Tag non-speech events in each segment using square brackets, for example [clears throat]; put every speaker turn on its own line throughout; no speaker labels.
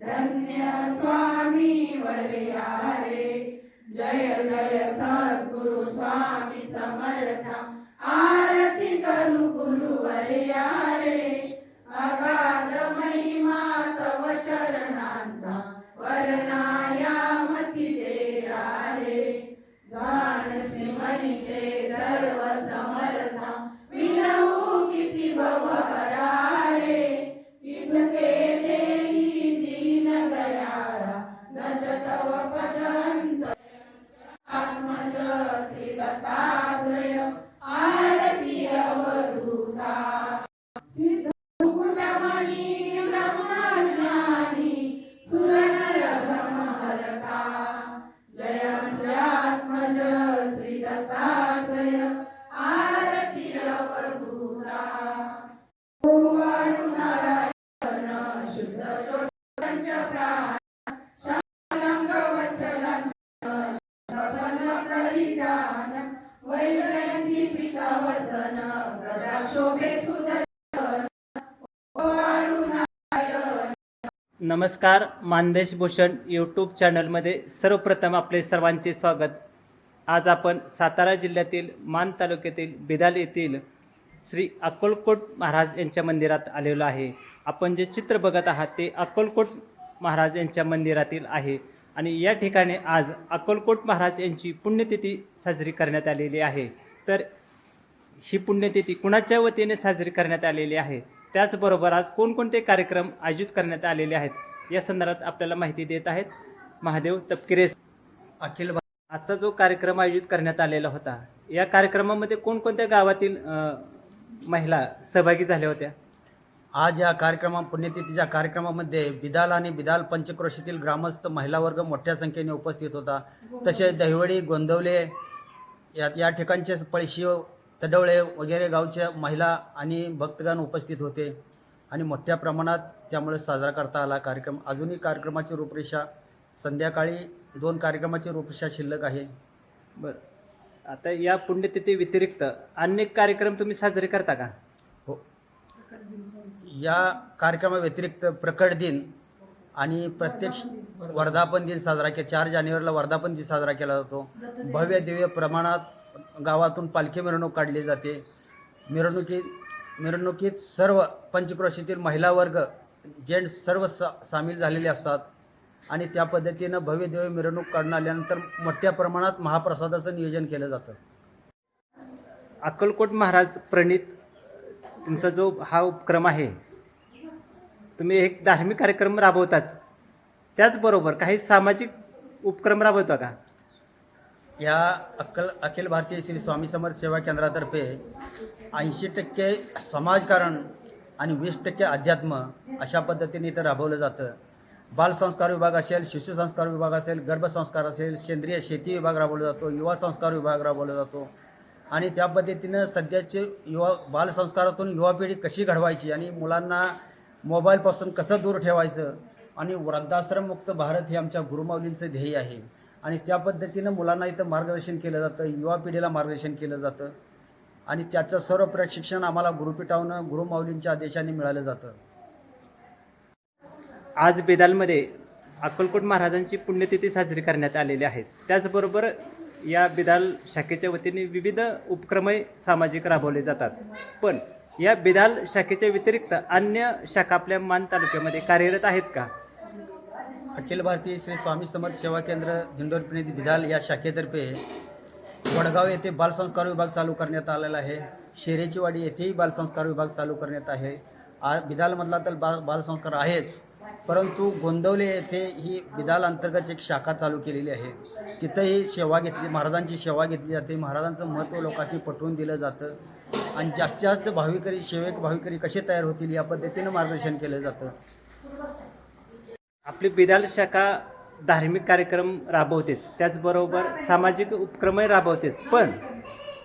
धन्य स्वामी वरयारे. जय जय सद्गुरु स्वामी समर्था. Bhagavata करिजान वैजयंती पिता वसन गदा शोभे
नमस्कार मानदेश भूषण यूट्यूब चॅनलमध्ये सर्वप्रथम आपले सर्वांचे स्वागत. आज आपण सातारा जिल्ह्यातील मान तालुक्यातील बिदाल येथील श्री अक्कलकोट महाराज यांच्या मंदिरात आलेलो आहे. आपण जे चित्र बघत आहात ते अक्कलकोट महाराज यांच्या मंदिरातील आहे. आणि या ठिकाणी आज अक्कलकोट महाराज यांची पुण्यतिथी साजरी करण्यात आलेली आहे. तर ही पुण्यतिथी कुणाच्या वतीने साजरी करण्यात आलेली आहे? त्याचबरोबर आज कोणकोणते कार्यक्रम आयोजित करण्यात आलेले आहेत? या संदर्भात आपल्याला माहिती देत आहेत महादेव तपकिरे
अखिल
आजचा जो कार्यक्रम आयोजित करण्यात आलेला होता या कार्यक्रमामध्ये कोणकोणत्या गावातील महिला सहभागी झाल्या होत्या?
आज या कार्यक्रमा पुण्यतिथीच्या कार्यक्रमामध्ये बिदाल आणि बिदाल पंचक्रोशीतील ग्रामस्थ महिला वर्ग मोठ्या संख्येने उपस्थित होता. तसेच दहिवडी गोंदवले या या ठिकाणचे पळशी तडवळे वगैरे गावच्या महिला आणि भक्तगण उपस्थित होते आणि मोठ्या प्रमाणात त्यामुळे साजरा करता आला कार्यक्रम. अजूनही कार्यक्रमाची रूपरेषा संध्याकाळी दोन कार्यक्रमाची रूपरेषा शिल्लक आहे.
बरं. आता या पुण्यतिथी व्यतिरिक्त अनेक कार्यक्रम तुम्ही साजरे करता का?
या कार्यक्रमाव्यतिरिक्त प्रकट दिन आणि प्रत्यक्ष वर्धापन दिन साजरा के चार जानेवारीला वर्धापन दिन साजरा केला जातो. भव्य दिव्य प्रमाणात गावातून पालखी मिरवणूक काढली जाते. मिरवणुकीत मिरवणुकीत सर्व पंचक्रोशीतील महिला वर्ग जेंट्स सर्व सा सामील झालेले असतात आणि त्या पद्धतीनं भव्य दिव्य मिरवणूक काढून आल्यानंतर मोठ्या प्रमाणात महाप्रसादाचं नियोजन केलं जातं.
अक्कलकोट महाराज प्रणित तुमचा जो हा उपक्रम आहे तुम्ही एक धार्मिक कार्यक्रम राबवताच. त्याचबरोबर काही सामाजिक उपक्रम राबवता का?
या अक्कल अखिल भारतीय श्री स्वामी समर्थ सेवा केंद्रातर्फे ऐंशी टक्के समाजकारण आणि वीस टक्के अध्यात्म अशा पद्धतीने इथं राबवलं जातं. बालसंस्कार विभाग असेल शिशुसंस्कार विभाग असेल गर्भसंस्कार असेल सेंद्रिय शेती विभाग राबवला जातो युवा संस्कार विभाग राबवला जातो. आणि त्या पद्धतीनं सध्याचे युवा बालसंस्कारातून युवा पिढी कशी घडवायची आणि मुलांना मोबाईलपासून कसं दूर ठेवायचं? आणि वृद्धाश्रममुक्त भारत हे आमच्या गुरुमाऊलींचं ध्येय आहे. आणि त्या पद्धतीनं मुलांना इथं मार्गदर्शन केलं जातं युवा पिढीला मार्गदर्शन केलं जातं. आणि त्याचं सर्व प्रशिक्षण आम्हाला गुरुपीठावनं गुरुमाऊलींच्या आदेशाने मिळालं जातं.
आज बेदालमध्ये अक्कलकोट महाराजांची पुण्यतिथी साजरी करण्यात आलेली आहे. त्याचबरोबर या बेदाल शाखेच्या वतीने विविध उपक्रमही सामाजिक राबवले जातात. पण या बिदाल शाखेच्या व्यतिरिक्त अन्य शाखा आपल्या मान तालुक्यामध्ये कार्यरत आहेत का?
अखिल भारतीय श्री स्वामी समर्थ सेवा केंद्र दिंडोरपिणी बिदाल या शाखेतर्फे वडगाव येथे बालसंस्कार विभाग चालू करण्यात आलेला आहे. शेरेचीवाडी येथेही बालसंस्कार विभाग चालू करण्यात आहे. आ बिदालमधला तर बाल बालसंस्कार आहेच परंतु गोंदवले येथे ही बिदाल अंतर्गत एक शाखा चालू केलेली आहे. तिथंही सेवा घेतली महाराजांची सेवा घेतली जाते. महाराजांचं महत्त्व लोकांशी पटवून दिलं जातं. आणि जास्तीत जास्त भाविकरी सेवक भाविकरी कसे तयार होतील या पद्धतीनं मार्गदर्शन केलं जातं.
आपली बिदाल शाखा धार्मिक कार्यक्रम राबवतेच. त्याचबरोबर सामाजिक उपक्रमही राबवतेच. पण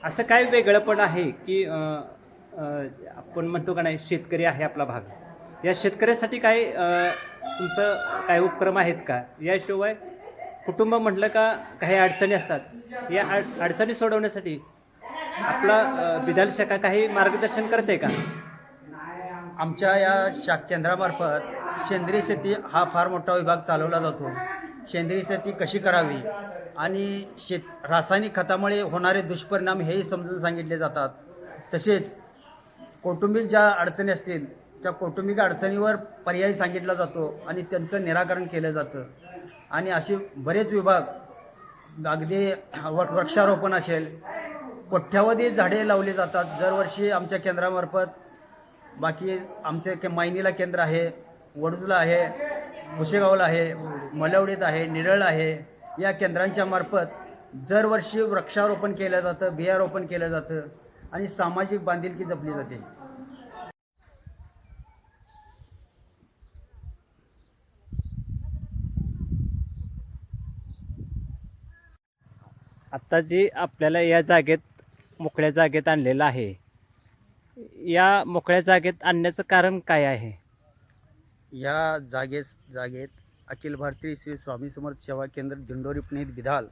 असं काय वेगळं पण आहे की आपण म्हणतो का नाही शेतकरी आहे आपला भाग. या शेतकऱ्यासाठी काय तुमचं काही उपक्रम आहेत का? याशिवाय कुटुंब म्हटलं का काही अडचणी असतात. या अड अडचणी सोडवण्यासाठी आपला अं, बिदाल शाखा काही मार्गदर्शन करते का?
आमच्या या शाख केंद्रामार्फत सेंद्रिय शेती हा फार मोठा विभाग चालवला जातो. सेंद्रिय शेती कशी करावी आणि शेत रासायनिक खतामुळे होणारे दुष्परिणाम हेही समजून सांगितले जातात. तसेच कौटुंबिक ज्या अडचणी असतील त्या कौटुंबिक अडचणीवर पर्याय सांगितला जातो आणि त्यांचं निराकरण केलं जातं. आणि असे बरेच विभाग अगदी व- वृक्षारोपण असेल कोठ्यावधी झाडे लावली जातात. दरवर्षी आमच्या केंद्रामार्फत बाकी आमचे के मायनीला केंद्र आहे वडूजला आहे कुशेगावला आहे मलवडीत आहे निरळ आहे. या केंद्रांच्या मार्फत दरवर्षी वृक्षारोपण केलं जातं बियारोपण केलं जातं आणि सामाजिक बांधिलकी जपली जाते.
आत्ता जी आपल्याला या जागेत मोकळ्या जागेत आणलेलं आहे. या मोकळ्या जागेत आणण्याचं कारण काय आहे?
या जागेस जागेत अखिल भारतीय श्री स्वामी समर्थ सेवा केंद्र दिंडोरी पुणे बिधाल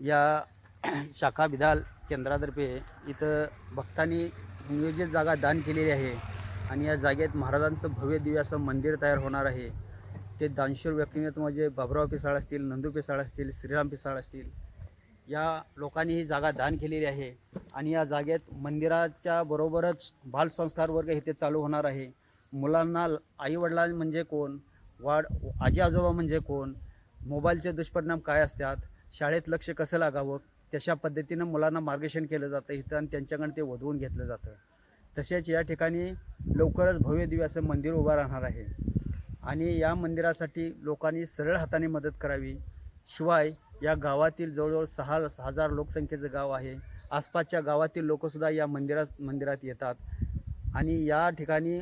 या [clears throat] शाखा बिधाल केंद्रातर्फे इथं भक्तांनी नियोजित जागा दान केलेली आहे आणि या जागेत महाराजांचं भव्य दिव्य असं मंदिर तयार होणार आहे. ते दानशूर व्यक्तिमत्व म्हणजे बाबराव पिसाळ असतील नंदू पिसाळ असतील श्रीराम पिसाळ असतील या लोकांनी ही जागा दान केलेली आहे. आणि या जागेत मंदिराच्या बरोबरच बालसंस्कार वर्ग इथे चालू होणार आहे. मुलांना आईवडिलां म्हणजे कोण? वाढ आजी आजोबा म्हणजे कोण? मोबाईलचे दुष्परिणाम काय असतात? शाळेत लक्ष कसं लागावं? तशा पद्धतीनं मुलांना मार्गदर्शन केलं जातं. इथं आणि त्यांच्याकडे ते वधवून घेतलं जातं. तसेच या ठिकाणी लवकरच भव्य दिव्य असं मंदिर उभं राहणार आहे. आणि या मंदिरासाठी लोकांनी सरळ हाताने मदत करावी. शिवाय या गावातील जवळजवळ सहा हजार लोकसंख्येचं गाव आहे. आसपासच्या गावातील लोकसुद्धा या मंदिरात मंदिरात येतात आणि या ठिकाणी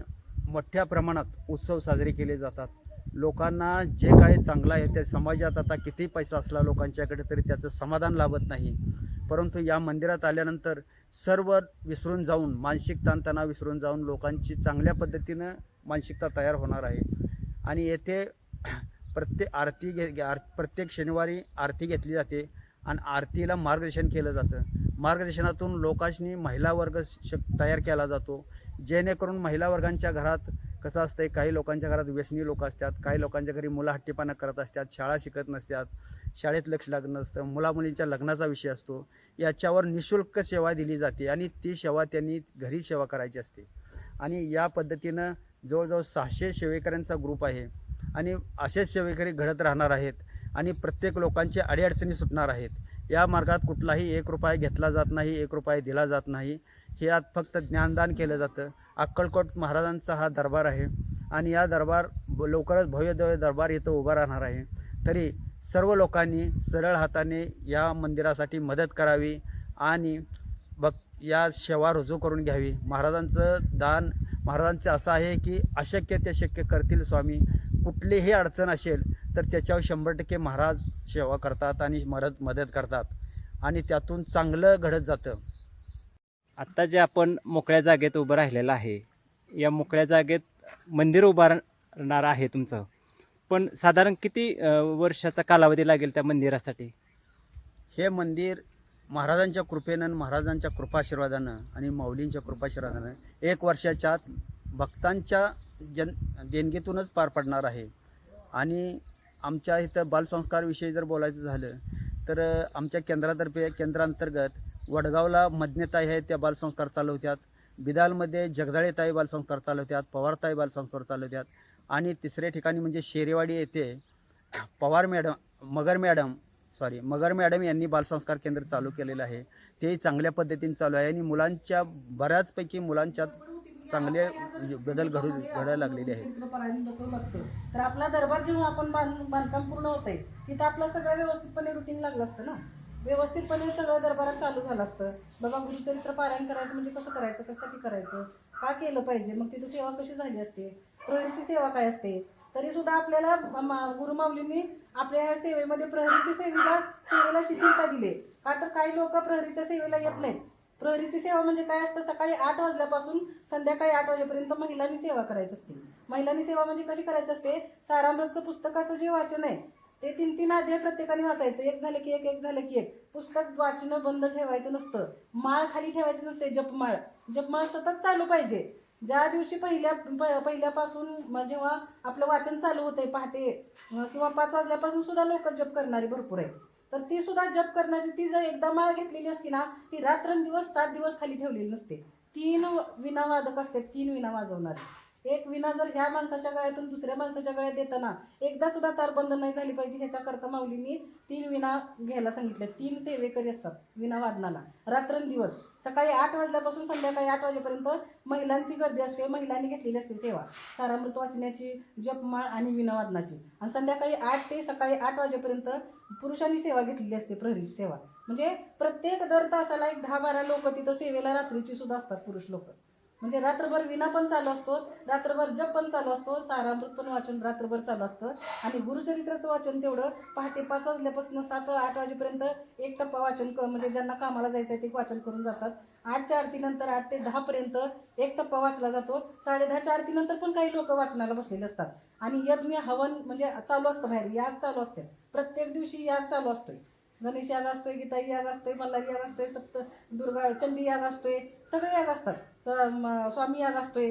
मोठ्या प्रमाणात उत्सव साजरे केले जातात. लोकांना जे काही चांगलं आहे ते समाजात आता किती पैसा असला लोकांच्याकडे तरी त्याचं समाधान लाभत नाही. परंतु या मंदिरात आल्यानंतर सर्व विसरून जाऊन मानसिक ताणतणाव विसरून जाऊन लोकांची चांगल्या पद्धतीनं मानसिकता तयार होणार आहे. आणि येथे प्रत्येक आरती घे आर प्रत्येक शनिवारी आरती घेतली जाते आणि आरतीला मार्गदर्शन केलं जातं. मार्गदर्शनातून लोकांनी महिला वर्ग श तयार केला जातो. जेणेकरून महिला वर्गांच्या घरात कसं असतंय काही लोकांच्या घरात व्यसनी लोक असतात काही लोकांच्या घरी मुलं हट्टीपणा करत असतात शाळा शिकत नसतात शाळेत लक्ष लागत नसतं मुलामुलींच्या लग्नाचा विषय असतो याच्यावर निशुल्क सेवा दिली जाते आणि ती सेवा त्यांनी घरी सेवा करायची असते. आणि या पद्धतीनं जवळजवळ सहाशे सेवेकऱ्यांचा ग्रुप आहे. आणि असेच सेवेकरी घडत राहणार आहेत आणि प्रत्येक लोकांची अडीअडचणी सुटणार आहेत. या मार्गात कुठलाही एक रुपया घेतला जात नाही एक रुपया दिला जात नाही. हे यात फक्त ज्ञानदान केलं जातं. अक्कलकोट महाराजांचा हा दरबार आहे आणि या दरबार ब- लवकरच भव्य दरबार इथं उभा राहणार आहे. तरी सर्व लोकांनी सरळ हाताने या मंदिरासाठी मदत करावी आणि भक् या सेवा रुजू करून घ्यावी. महाराजांचं दान महाराजांचं असं आहे की अशक्य ते शक्य करतील स्वामी. कुठलीही अडचण असेल तर त्याच्यावर शंभर टक्के महाराज सेवा करतात आणि मदत मदत करतात. आणि त्यातून चांगलं घडत जातं.
आत्ता जे आपण मोकळ्या जागेत उभं राहिलेलं आहे या मोकळ्या जागेत मंदिर उभारणार आहे तुमचं. पण साधारण किती वर्षाचा कालावधी लागेल त्या मंदिरासाठी?
हे मंदिर महाराजांच्या कृपेनं महाराजांच्या कृपाशीर्वादानं आणि माऊलींच्या कृपाशीर्वादानं एक वर्षाच्या आत भक्तांच्या जन देणगीतूनच पार पडणार आहे. आणि आमच्या इथं बालसंस्कारविषयी जर बोलायचं झालं तर आमच्या केंद्रातर्फे केंद्रांतर्गत वडगावला मज्ञताई आहे त्या बालसंस्कार चालवतात बिदालमध्ये जगदाळेताई बालसंस्कार चालवतात पवारताई बालसंस्कार चालवतात आणि तिसऱ्या ठिकाणी म्हणजे शेरेवाडी येथे Pawar madam Magar madam sorry Magar madam यांनी बालसंस्कार केंद्र चालू केलेलं आहे. ते चांगल्या पद्धतीने चालू आहे. आणि मुलांच्या बऱ्याचपैकी मुलांच्या चांगले म्हणजे बदल घडू घडायला लागलेले आहेत.
बसवलं असतं तर आपला दरबार जेव्हा आपण बांध बांधकाम पूर्ण होतंय तिथं आपलं सगळं व्यवस्थितपणे रुटीन लागलं असतं ना? व्यवस्थितपणे सगळं दरबारात चालू झालं असतं. बघा गुरुचरित्र पारायण करायचं म्हणजे कसं करायचं? कशासाठी करायचं? का केलं पाहिजे? मग तिथं सेवा कशी झाली असते? प्रहरीची सेवा काय असते? तरी सुद्धा आपल्याला म- गुरुमाऊलींनी आपल्या ह्या सेवेमध्ये प्रहरीची सेवेला सेवेला शिथिलता दिली. का तर काही लोक प्रहरीच्या सेवेला येत नाहीत. प्रहरीची सेवा म्हणजे काय असतं? सकाळी आठ वाजल्यापासून संध्याकाळी आठ वाजेपर्यंत महिलांनी सेवा करायची असते. महिलांनी सेवा म्हणजे कशी करायची असते? सारामृतचं पुस्तकाचं जे वाचन आहे ते तीन तीन अध्याय प्रत्येकाने वाचायचं. एक झालं की एक एक झालं की एक. पुस्तक वाचणं बंद ठेवायचं नसतं. माळ खाली ठेवायची नसते जपमाळ. जपमाळ सतत चालू पाहिजे. ज्या दिवशी पहिल्या पहिल्यापासून जेव्हा आपलं वाचन चालू होतंय पहाटे किंवा पाच वाजल्यापासून सुद्धा लोक जप करणारी भरपूर आहेत. तर ती सुद्धा जप करण्याची ती जर एकदा माळ घेतलेली असती ना ती रात्रंदिवस सात दिवस खाली ठेवलेली नसते. तीन विना वादक असते तीन विना वाजवणारे. एक विना जर ह्या माणसाच्या गळ्यातून दुसऱ्या माणसाच्या गळ्यात देताना एकदा सुद्धा तार बंद नाही झाली पाहिजे ह्याच्याकरता माऊलींनी तीन विना घ्यायला सांगितले. तीन सेवेकरी असतात विना वादनाला. रात्रंदिवस. सकाळी आठ वाजल्यापासून संध्याकाळी आठ वाजेपर्यंत महिलांची गर्दी असते. महिलांनी घेतलेली असते सेवा. सारामृत वाचण्याची जपमाळ आणि विनावादनाची. आणि संध्याकाळी आठ ते सकाळी आठ वाजेपर्यंत पुरुषांनी सेवा घेतलेली असते प्रहरीची सेवा. म्हणजे प्रत्येक दर तासाला एक दहा बारा लोक तिथं सेवेला रात्रीची सुद्धा असतात पुरुष लोक. म्हणजे रात्रभर विना पण चालू असतो रात्रभर जप पण चालू असतो सारामृत पण वाचन रात्रभर चालू असतं. आणि गुरुचरित्राचं वाचन तेवढं पहाटे पाच वाजल्यापासून सात आठ वाजेपर्यंत एक टप्पा वाचन क म्हणजे ज्यांना कामाला जायचं आहे ते वाचन करून जातात. आठच्या आरतीनंतर आठ ते दहापर्यंत एक टप्पा वाचला जातो. साडे दहाच्या आरतीनंतर पण काही लोक वाचनाला बसलेले असतात. आणि यज्ञ हवन म्हणजे चालू असतं बाहेर याग चालू असते. प्रत्येक दिवशी याग चालू असतोय. गणेश याग असतोय गीता याग असतोय मल्हारी याग असतोय सप्त दुर्गा चंडी याग असतोय सगळे याग असतात. स- स्वामी याग असतोय.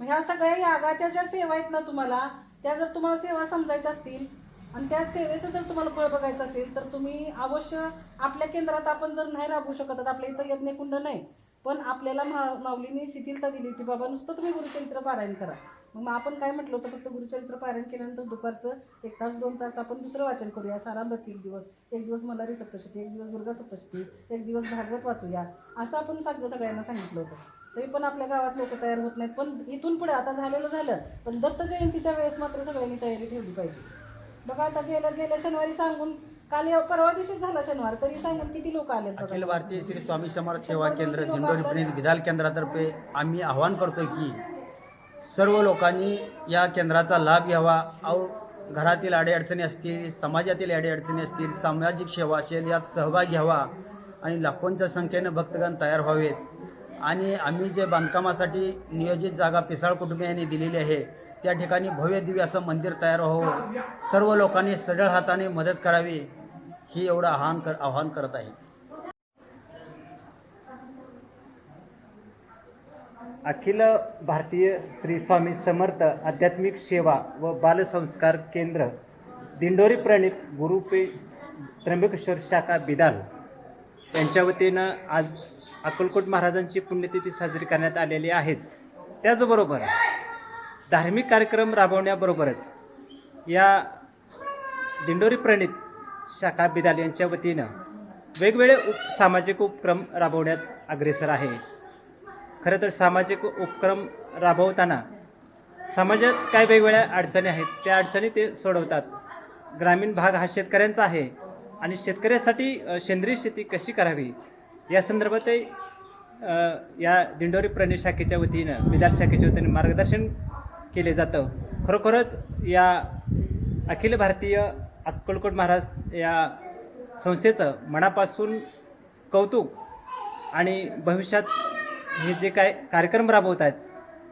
ह्या सगळ्या यागाच्या ज्या सेवा आहेत ना तुम्हाला त्या जर तुम्हाला सेवा समजायच्या असतील आणि त्या सेवेचं जर तुम्हाला फळ बघायचं असेल तर तुम्ही अवश्य आपल्या केंद्रात आपण जर नाही राबू शकत तर आपल्या इथं यज्ञकुंड नाही पण आपल्याला मा माऊलीने शिथिलता दिली होती बाबा नुसतं तुम्ही गुरुचरित्र पारायण करा. मग आपण काय म्हटलं होतं? फक्त गुरुचरित्र पारायण केल्यानंतर दुपारचं एक तास दोन तास आपण दुसरं वाचन करूया. सारामृत एक दिवस. एक दिवस मल्हारी सप्तशती एक दिवस दुर्गा सप्तशती एक दिवस भागवत वाचूया. असं आपण सगळं सगळ्यांना सांगितलं होतं. तरी पण आपल्या गावात लोक तयार होत नाहीत. पण इथून पुढे आता झालेलं झालं. पण दत्त जयंतीच्या वेळेस मात्र सगळ्यांनी तयारी ठेवली पाहिजे. बघा आता गेल्या गेल्या शनिवारी सांगून काल या- परवा दिवशीच झाला शनिवार. तरी सांगून किती लोक आले
अखिल भारतीय श्री स्वामी समर्थ सेवा केंद्र दिंडोरी विधाल केंद्रातर्फे आम्ही आवाहन करतो की सर्व लोकांनी या केंद्राचा लाभ घ्यावा. और घरातील अडीअडचणी असतील समाजातील अडीअडचणी असतील सामाजिक सेवा असेल यात सहभाग घ्यावा आणि लाखोंच्या संख्येनं भक्तगण तयार व्हावेत. आणि आम्ही जे बांधकामासाठी नियोजित जागा पिसाळ कुटुंबियांनी दिलेली आहे त्या ठिकाणी भव्य दिव्य असं मंदिर तयार व्हावं. सर्व लोकांनी सढळ हाताने मदत करावी ही एवढं आव्हान कर आवाहन करत आहे.
अखिल भारतीय श्री स्वामी समर्थ आध्यात्मिक सेवा व बालसंस्कार केंद्र दिंडोरी प्रणित गुरुपे त्र्यंबकेश्वर शाखा बिदाल. यांच्या वतीनं आज अक्कलकोट महाराजांची पुण्यतिथी साजरी करण्यात आलेली आहेच. त्याचबरोबर धार्मिक कार्यक्रम राबवण्याबरोबरच या दिंडोरी प्रणित शाखा बिदाल यांच्या वतीनं वेगवेगळे उप सामाजिक उपक्रम राबवण्यात अग्रेसर आहे. खरं तर सामाजिक उपक्रम राबवताना समाजात काय वेगवेगळ्या अडचणी आहेत त्या अडचणी ते सोडवतात. ग्रामीण भाग हा शेतकऱ्यांचा आहे आणि शेतकऱ्यासाठी सेंद्रिय शेती कशी करावी? या संदर्भातही या दिंडोरी प्रणय शाखेच्या वतीनं बिदाल शाखेच्या वतीनं मार्गदर्शन केले जातं. खरोखरच या अखिल भारतीय अक्कलकोट महाराज या संस्थेचं मनापासून कौतुक आणि भविष्यात हे जे काय कार्यक्रम राबवत आहेत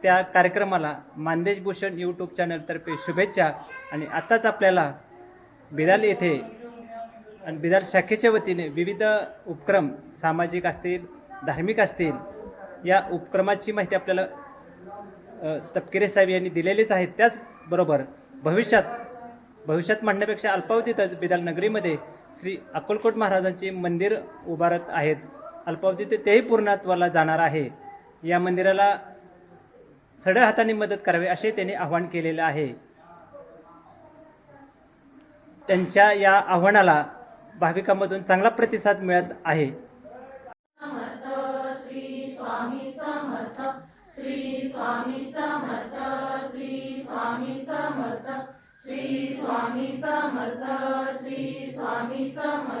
त्या कार्यक्रमाला मानदेश भूषण यूट्यूब चॅनलतर्फे शुभेच्छा. आणि आत्ताच आपल्याला बिदाल येथे आणि बिदाल शाखेच्या वतीने विविध उपक्रम सामाजिक असतील धार्मिक असतील या उपक्रमाची माहिती आपल्याला तपकिरे साहेब यांनी दिलेलीच आहे त्याचबरोबर भविष्यात भविष्यात म्हणण्यापेक्षा अल्पावधीतच बिदाल नगरीमध्ये श्री अक्कलकोट महाराजांचे मंदिर उभारत आहेत. अल्पावधीत तेही पूर्णत्वाला जाणार आहे. या मंदिराला सडळ हाताने मदत करावी असे त्यांनी आवाहन केलेलं आहे. त्यांच्या या आव्हानाला भाविकांमधून चांगला प्रतिसाद मिळत आहे.
श्री स्वामी समर्थ.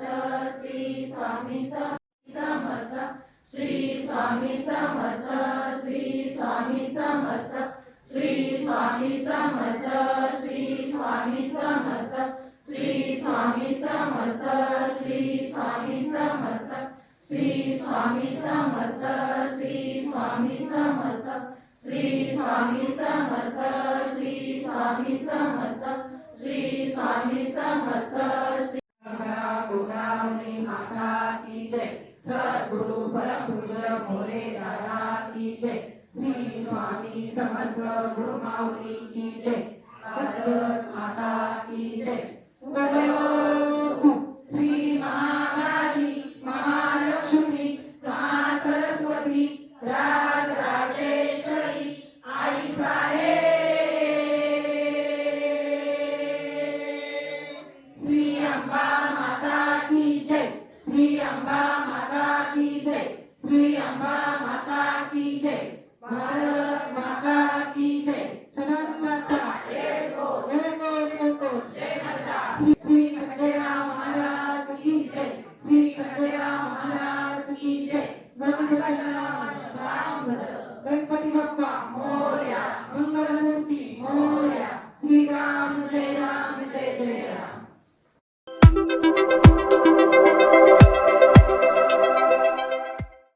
माऊली समर्थ गुरु माऊली की जय.